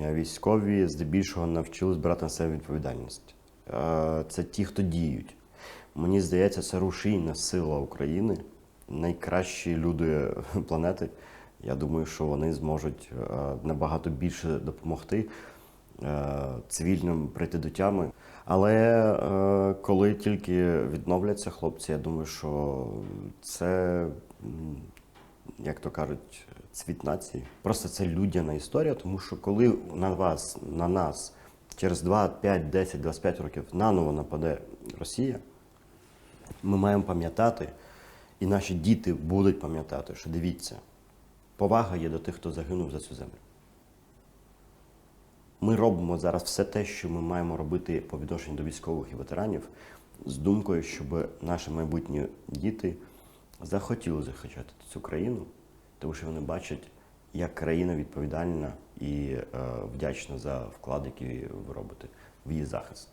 Військові здебільшого навчились брати на себе відповідальність. Це ті, хто діють. Мені здається, це рушійна сила України, найкращі люди планети. Я думаю, що вони зможуть е, набагато більше допомогти е, цивільним прийти до тями. Але е, коли тільки відновляться хлопці, я думаю, що це, як то кажуть, цвіт нації. Просто це людяна історія, тому що коли на вас, на нас через 2, 5, 10, 25 років наново нападе Росія, ми маємо пам'ятати, і наші діти будуть пам'ятати, що дивіться, повага є до тих, хто загинув за цю землю. Ми робимо зараз все те, що ми маємо робити по відношенню до військових і ветеранів, з думкою, щоб наші майбутні діти захотіли захищати цю країну, тому що вони бачать, як країна відповідальна і е, вдячна за вклад, який ви робите в її захист.